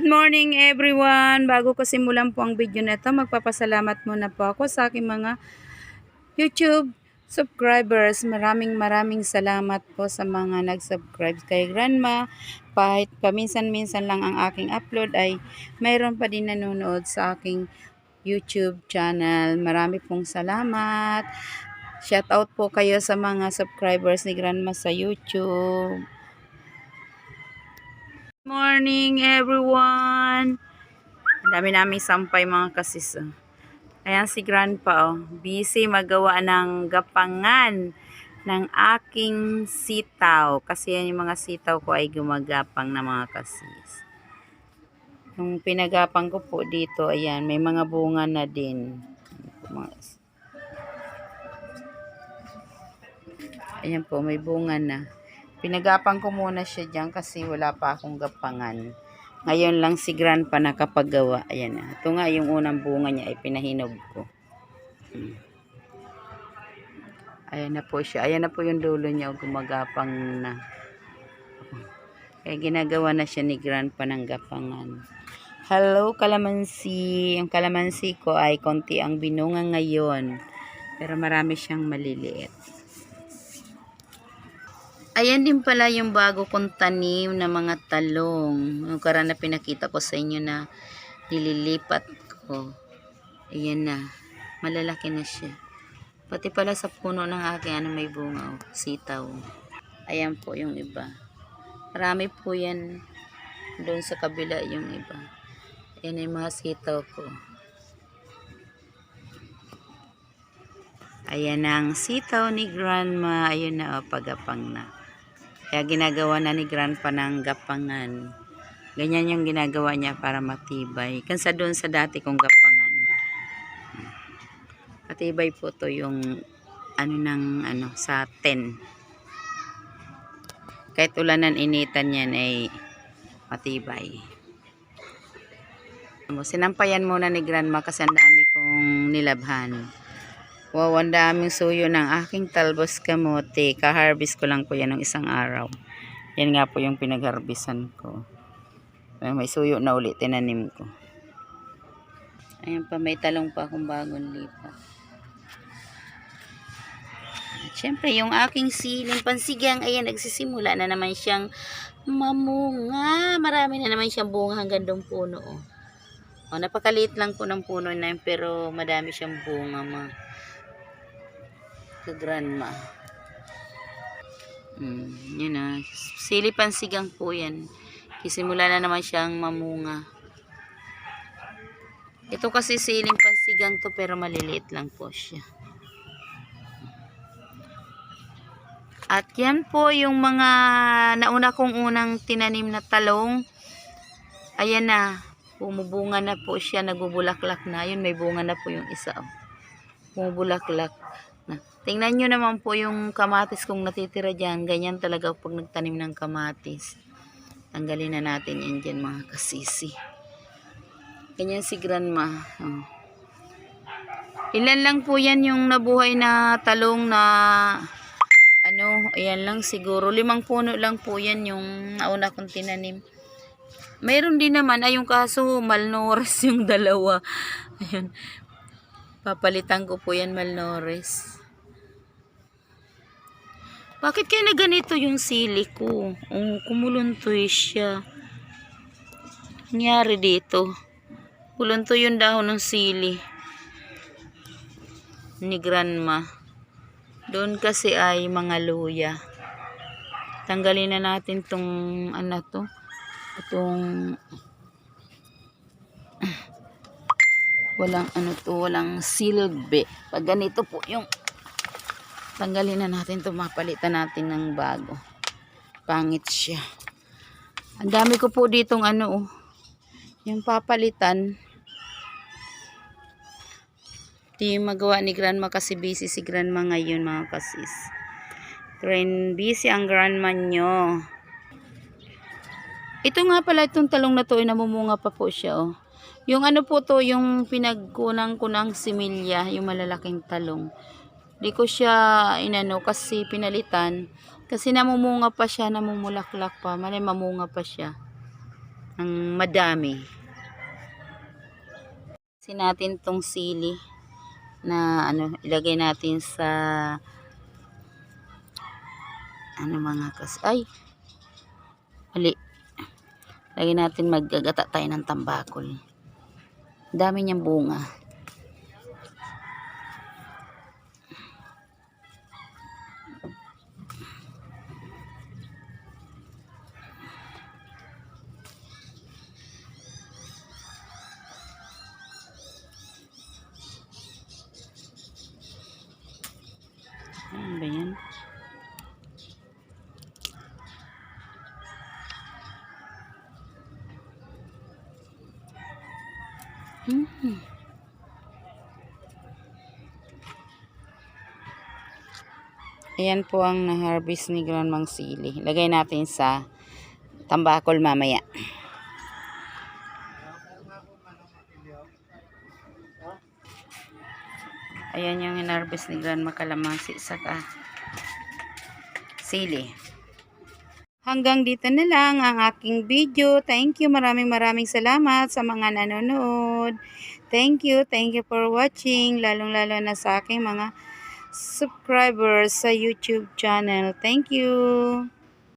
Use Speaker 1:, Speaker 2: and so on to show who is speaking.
Speaker 1: Good morning everyone! Bago ko simulan po ang video na ito, magpapasalamat muna po ako sa aking mga YouTube subscribers. Maraming maraming salamat po sa mga nag-subscribe kay Grandma. Kahit paminsan-minsan lang ang aking upload ay mayroon pa din nanonood sa aking YouTube channel. Marami pong salamat. Shout out po kayo sa mga subscribers ni Grandma sa YouTube. Morning everyone! Ang dami namin sampay mga kasis. oh. Ayan si Grandpa oh. Busy magawa ng gapangan ng aking sitaw. Kasi yan yung mga sitaw ko ay gumagapang na mga kasis. Yung pinagapang ko po dito, ayan, may mga bunga na din. Ayan po, may bunga na. Pinagapang ko muna siya dyan kasi wala pa akong gapangan. Ngayon lang si Grandpa nakapagawa. Ayan na. Ito nga yung unang bunga niya ay pinahinog ko. Hmm. Ayan na po siya. Ayan na po yung dulo niya. Gumagapang na. Kaya ginagawa na siya ni Grandpa ng gapangan. Hello, kalamansi. Yung kalamansi ko ay konti ang binunga ngayon. Pero marami siyang maliliit. Ayan din pala yung bago kong tanim na mga talong. Yung karan na pinakita ko sa inyo na nililipat ko. Ayan na. Malalaki na siya. Pati pala sa puno ng aking ano may bunga. Oh, sitaw. Ayan po yung iba. Marami po yan. Doon sa kabila yung iba. Ayan yung mga sitaw ko. Ayan ang sitaw ni Grandma. Ayun na, oh, pagapang na. Kaya ginagawa na ni Grandpa ng gapangan. Ganyan yung ginagawa niya para matibay. Kansa doon sa dati kong gapangan. Matibay po to yung ano ng ano sa 10. Kahit ulanan initan yan ay matibay. Sinampayan muna ni Grandma kasi ang dami kong nilabhan. Wow, ang daming suyo ng aking talbos kamote. Ka-harvest ko lang po yan ng isang araw. Yan nga po yung pinag-harvestan ko. Ay, May suyo na ulit, tinanim ko. Ayan pa, may talong pa akong bagong lipat. At syempre, yung aking siling pansigang, ayan, nagsisimula na naman siyang mamunga. Marami na naman siyang bunga hanggang doon puno. Oh. Oh, napakaliit lang po ng puno na yun, pero madami siyang bunga. Ma ka grandma. Mm, yun na. Sili pansigang po yan. Kisimula na naman siyang mamunga. Ito kasi siling pansigang to pero maliliit lang po siya. At yan po yung mga nauna kong unang tinanim na talong. Ayan na. Bumubunga na po siya. Nagbubulaklak na. Yun may bunga na po yung isa. oh. Tingnan nyo naman po yung kamatis kung natitira dyan. Ganyan talaga pag nagtanim ng kamatis. Tanggalin na natin yan dyan mga kasisi. Ganyan si grandma. Oh. Ilan lang po yan yung nabuhay na talong na ano, ayan lang siguro. Limang puno lang po yan yung nauna kong tinanim. Mayroon din naman, ay yung kaso malnourished yung dalawa. Ayun. Papalitan ko po yan malnourished. Bakit kaya na ganito yung sili ko? Oh, kumuluntoy siya. Nangyari dito. Kuluntoy yung dahon ng sili. Ni grandma. Doon kasi ay mga luya. Tanggalin na natin tong ano to. Itong walang ano to, walang silbe. Pag ganito po yung tanggalin na natin to, mapalitan natin ng bago. Pangit siya. Ang dami ko po ditong ano oh. Yung papalitan. Di yung magawa ni grandma kasi busy si grandma ngayon mga kasis. Grand busy ang grandma nyo. Ito nga pala itong talong na to ay namumunga pa po siya oh. Yung ano po to, yung pinagkunang ko ng similya, yung malalaking talong. Di ko siya inano kasi pinalitan. Kasi namumunga pa siya, namumulaklak pa. Mali mamunga pa siya. ng madami. Kasi natin tong sili na ano ilagay natin sa ano mga kas ay mali lagay natin maggagata tayo ng tambakol dami niyang bunga ano ba yan Hmm. Ayan po ang na-harvest ni Grandmang Sili. Lagay natin sa tambakol mamaya. Ayan yung in-harvest ni Grandma Kalamansi sa sili. Hanggang dito na lang ang aking video. Thank you. Maraming maraming salamat sa mga nanonood. Thank you. Thank you for watching. Lalong-lalo na sa aking mga subscribers sa YouTube channel. Thank you.